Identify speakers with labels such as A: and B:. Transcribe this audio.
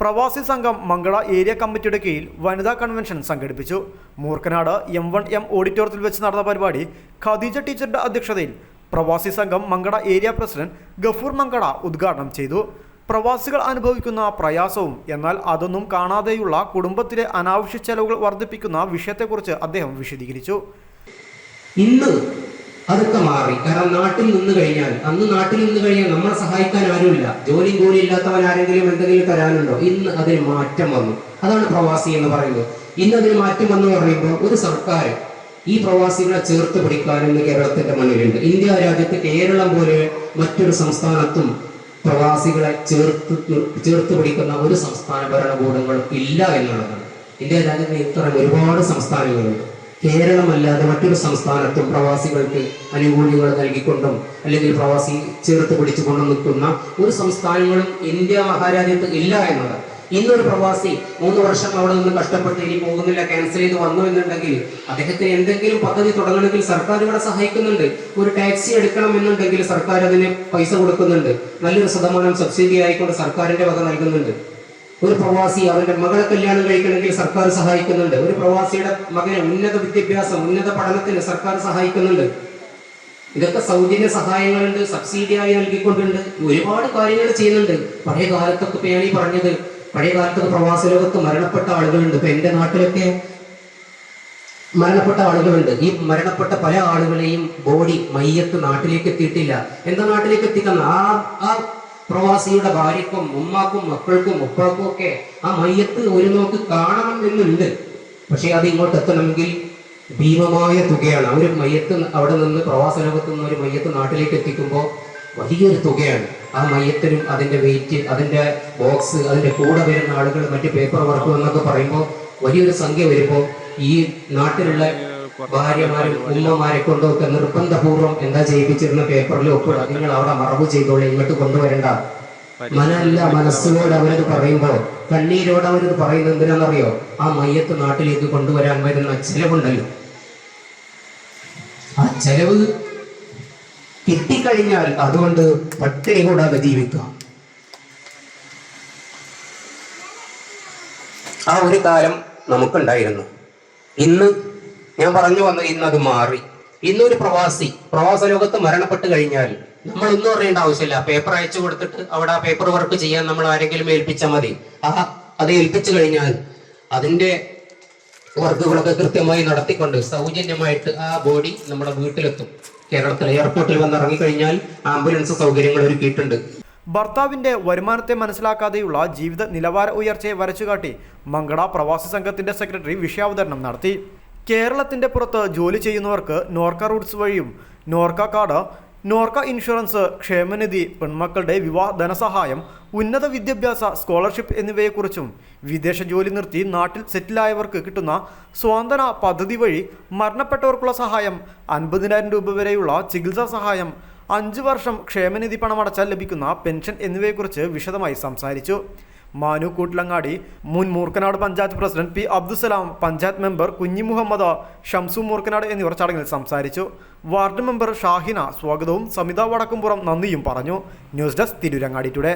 A: പ്രവാസി സംഘം മംഗള ഏരിയ കമ്മിറ്റിയുടെ കീഴിൽ വനിതാ കൺവെൻഷൻ സംഘടിപ്പിച്ചു. മൂർക്കനാട് എം വൺ എം ഓഡിറ്റോറിയത്തിൽ വെച്ച് നടന്ന പരിപാടി ഖദീജ ടീച്ചറുടെ അധ്യക്ഷതയിൽ പ്രവാസി സംഘം മംഗള ഏരിയ പ്രസിഡന്റ് ഗഫൂർ മംഗള ഉദ്ഘാടനം ചെയ്തു. പ്രവാസികൾ അനുഭവിക്കുന്ന പ്രയാസവും എന്നാൽ അതൊന്നും കാണാതെയുള്ള കുടുംബത്തിലെ അനാവശ്യ ചെലവുകൾ വർദ്ധിപ്പിക്കുന്ന വിഷയത്തെക്കുറിച്ച് അദ്ദേഹം വിശദീകരിച്ചു.
B: ഇന്ന് അതൊക്കെ മാറി. കാരണം നാട്ടിൽ നിന്ന് കഴിഞ്ഞാൽ അന്ന് നാട്ടിൽ നിന്ന് കഴിഞ്ഞാൽ നമ്മളെ സഹായിക്കാൻ ആരുമില്ല. ജോലി കൂലി ഇല്ലാത്തവൻ ആരെങ്കിലും എന്തെങ്കിലും തരാനുണ്ടോ? ഇന്ന് അതിന് മാറ്റം വന്നു. അതാണ് പ്രവാസി എന്ന് പറയുന്നത്. ഇന്ന് അതിന് മാറ്റം വന്നു പറയുമ്പോൾ ഒരു സർക്കാർ ഈ പ്രവാസികളെ ചേർത്ത് പിടിക്കാൻ ഇന്ന് കേരളത്തിന്റെ മണ്ണിലുണ്ട് ഇന്ത്യ രാജ്യത്ത് കേരളം പോലെ മറ്റൊരു സംസ്ഥാനത്തും പ്രവാസികളെ ചേർത്ത് ചേർത്ത് പിടിക്കുന്ന ഒരു സംസ്ഥാന ഭരണകൂടങ്ങളും ഇല്ല എന്നുള്ളതാണ്. ഇന്ത്യ രാജ്യത്ത് ഇത്തരം ഒരുപാട് സംസ്ഥാനങ്ങളുണ്ട്. കേരളമല്ലാതെ മറ്റൊരു സംസ്ഥാനത്തും പ്രവാസികൾക്ക് അനുകൂല്യങ്ങൾ നൽകിക്കൊണ്ടും അല്ലെങ്കിൽ പ്രവാസി ചേർത്ത് പിടിച്ചുകൊണ്ടും നിൽക്കുന്ന ഒരു സംസ്ഥാനങ്ങളും ഇന്ത്യ മഹാരാജ്യത്ത് ഇല്ല എന്നത്. ഇന്നൊരു പ്രവാസി മൂന്ന് വർഷം അവിടെ നിന്ന് കഷ്ടപ്പെട്ട് ഇനി പോകുന്നില്ല ക്യാൻസൽ ചെയ്ത് വന്നു എന്നുണ്ടെങ്കിൽ അദ്ദേഹത്തിന് എന്തെങ്കിലും പദ്ധതി തുടങ്ങണമെങ്കിൽ സർക്കാർ ഇവിടെ സഹായിക്കുന്നുണ്ട്. ഒരു ടാക്സി എടുക്കണം എന്നുണ്ടെങ്കിൽ സർക്കാർ അതിന് പൈസ കൊടുക്കുന്നുണ്ട്. നല്ലൊരു ശതമാനം സബ്സിഡി ആയിക്കൊണ്ട് സർക്കാരിന്റെ വക നൽകുന്നുണ്ട്. ഒരു പ്രവാസി അവന്റെ മകളെ കല്യാണം കഴിക്കണമെങ്കിൽ സർക്കാർ സഹായിക്കുന്നുണ്ട്. ഒരു പ്രവാസിയുടെ മകനെ ഉന്നത വിദ്യാഭ്യാസം ഉന്നത പഠനത്തിന് സർക്കാർ സഹായിക്കുന്നുണ്ട്. ഇതൊക്കെ സൗജന്യ സഹായങ്ങളുണ്ട് സബ്സിഡിയായി നൽകിക്കൊണ്ടുണ്ട്. ഒരുപാട് കാര്യങ്ങൾ ചെയ്യുന്നുണ്ട്. പഴയ കാലത്തൊക്കെ ഈ പറഞ്ഞത് പഴയ കാലത്തൊക്കെ പ്രവാസ ലോകത്ത് മരണപ്പെട്ട ആളുകളുണ്ട്. ഇപ്പൊ എന്റെ നാട്ടിലൊക്കെ മരണപ്പെട്ട ആളുകളുണ്ട്. ഈ മരണപ്പെട്ട പല ആളുകളെയും ബോഡി മയ്യത്ത് നാട്ടിലേക്ക് എത്തിയിട്ടില്ല. എന്താ നാട്ടിലേക്ക് എത്തിക്കുന്ന? ആ ആ പ്രവാസിയുടെ ഭാര്യക്കും ഉമ്മാക്കും മക്കൾക്കും ഉപ്പാക്കും ഒക്കെ ആ മയ്യത്ത് ഒരു നോക്ക് കാണണം എന്നുണ്ട് പക്ഷെ അത് ഇങ്ങോട്ട് എത്തണമെങ്കിൽ ഭീമമായ തുകയാണ്. ആ മയ്യത്ത് അവിടെ നിന്ന് പ്രവാസ ലോകത്ത് നിന്ന് ഒരു മയ്യത്ത് നാട്ടിലേക്ക് എത്തിക്കുമ്പോൾ വലിയൊരു തുകയാണ്. ആ മയ്യത്തിനും അതിന്റെ വെയിറ്റ് അതിന്റെ ബോക്സ് അതിന്റെ കൂടെ വരുന്ന ആളുകൾ മറ്റ് പേപ്പർ വർക്ക് എന്നൊക്കെ പറയുമ്പോൾ വലിയൊരു സംഖ്യ വരുമ്പോൾ ഈ നാട്ടിലുള്ള ഭാര്യമാരും ഉമ്മമാരെ കൊണ്ടൊക്കെ നിർബന്ധപൂർവം എന്താ ചെയ്യിപ്പിച്ചിരുന്ന പേപ്പറിൽ ഒപ്പിട. നിങ്ങൾ അവിടെ മറവ് ചെയ്തോളെ ഇങ്ങോട്ട് കൊണ്ടുവരണ്ട. മനല്ല മനസ്സോട് അവരത് പറയുമ്പോ കണ്ണീരോട് അവരത് പറയുന്നത് എന്തിനാണെന്നറിയോ? ആ മയ്യത്ത് നാട്ടിലേക്ക് കൊണ്ടുവരാൻ വരുന്ന ചെലവുണ്ടല്ലോ. ആ ചെലവ് കിട്ടിക്കഴിഞ്ഞാൽ അതുകൊണ്ട് പട്ടേ കൂടാതെ ജീവിക്കുക. ആ ഒരു കാലം നമുക്കുണ്ടായിരുന്നു. ഇന്ന് ഞാൻ പറഞ്ഞു വന്നു ഇന്നത് മാറി. ഇന്നൊരു പ്രവാസി പ്രവാസ ലോകത്ത് മരണപ്പെട്ട് കഴിഞ്ഞാൽ നമ്മൾ ഒന്നും അറിയേണ്ട ആവശ്യമില്ല. പേപ്പർ അയച്ചു കൊടുത്തിട്ട് അവിടെ ആ പേപ്പർ വർക്ക് ചെയ്യാൻ നമ്മൾ ആരെങ്കിലും ഏൽപ്പിച്ചാൽ മതി. ആ അത് ഏൽപ്പിച്ചു കഴിഞ്ഞാൽ അതിന്റെ വർക്കുകളൊക്കെ കൃത്യമായി നടത്തിക്കൊണ്ട് സൗജന്യമായിട്ട് ആ ബോഡി നമ്മുടെ വീട്ടിലെത്തും. കേരളത്തിലെ എയർപോർട്ടിൽ വന്ന് ഇറങ്ങിക്കഴിഞ്ഞാൽ ആംബുലൻസ് സൗകര്യങ്ങൾ ഒരുക്കിയിട്ടുണ്ട്.
A: ഭർത്താവിന്റെ വരുമാനത്തെ മനസ്സിലാക്കാതെയുള്ള ജീവിത നിലവാര ഉയർച്ചയെ വരച്ചുകാട്ടി മംഗള പ്രവാസി സംഘത്തിന്റെ സെക്രട്ടറി വിഷയാവതരണം നടത്തി. കേരളത്തിന്റെ പുറത്ത് ജോലി ചെയ്യുന്നവർക്ക് നോർക്ക റൂട്ട്സ് വഴിയും നോർക്ക കാർഡ് നോർക്ക ഇൻഷുറൻസ് ക്ഷേമനിധി പെൺമക്കളുടെ വിവാഹ ധനസഹായം ഉന്നത വിദ്യാഭ്യാസ സ്കോളർഷിപ്പ് എന്നിവയെക്കുറിച്ചും വിദേശ ജോലി നിർത്തി നാട്ടിൽ സെറ്റിലായവർക്ക് കിട്ടുന്ന സ്വാന്തന പദ്ധതി വഴി മരണപ്പെട്ടവർക്കുള്ള സഹായം അൻപതിനായിരം രൂപ വരെയുള്ള ചികിത്സാ സഹായം അഞ്ച് വർഷം ക്ഷേമനിധി പണമടച്ചാൽ ലഭിക്കുന്ന പെൻഷൻ എന്നിവയെക്കുറിച്ച് വിശദമായി സംസാരിച്ചു. മാനു കൂട്ടിലങ്ങാടി മുൻ Moorkanad panchayat president P Abdussalam panchayat member Kunhi Muhammad Shamsu Moorkkanad എന്നിവർ ചടങ്ങിൽ സംസാരിച്ചു. വാർഡ് മെമ്പർ ഷാഹിന സ്വാഗതവും സമിത വടക്കുംപുറം നന്ദിയും പറഞ്ഞു. News desk Tirurangadi today.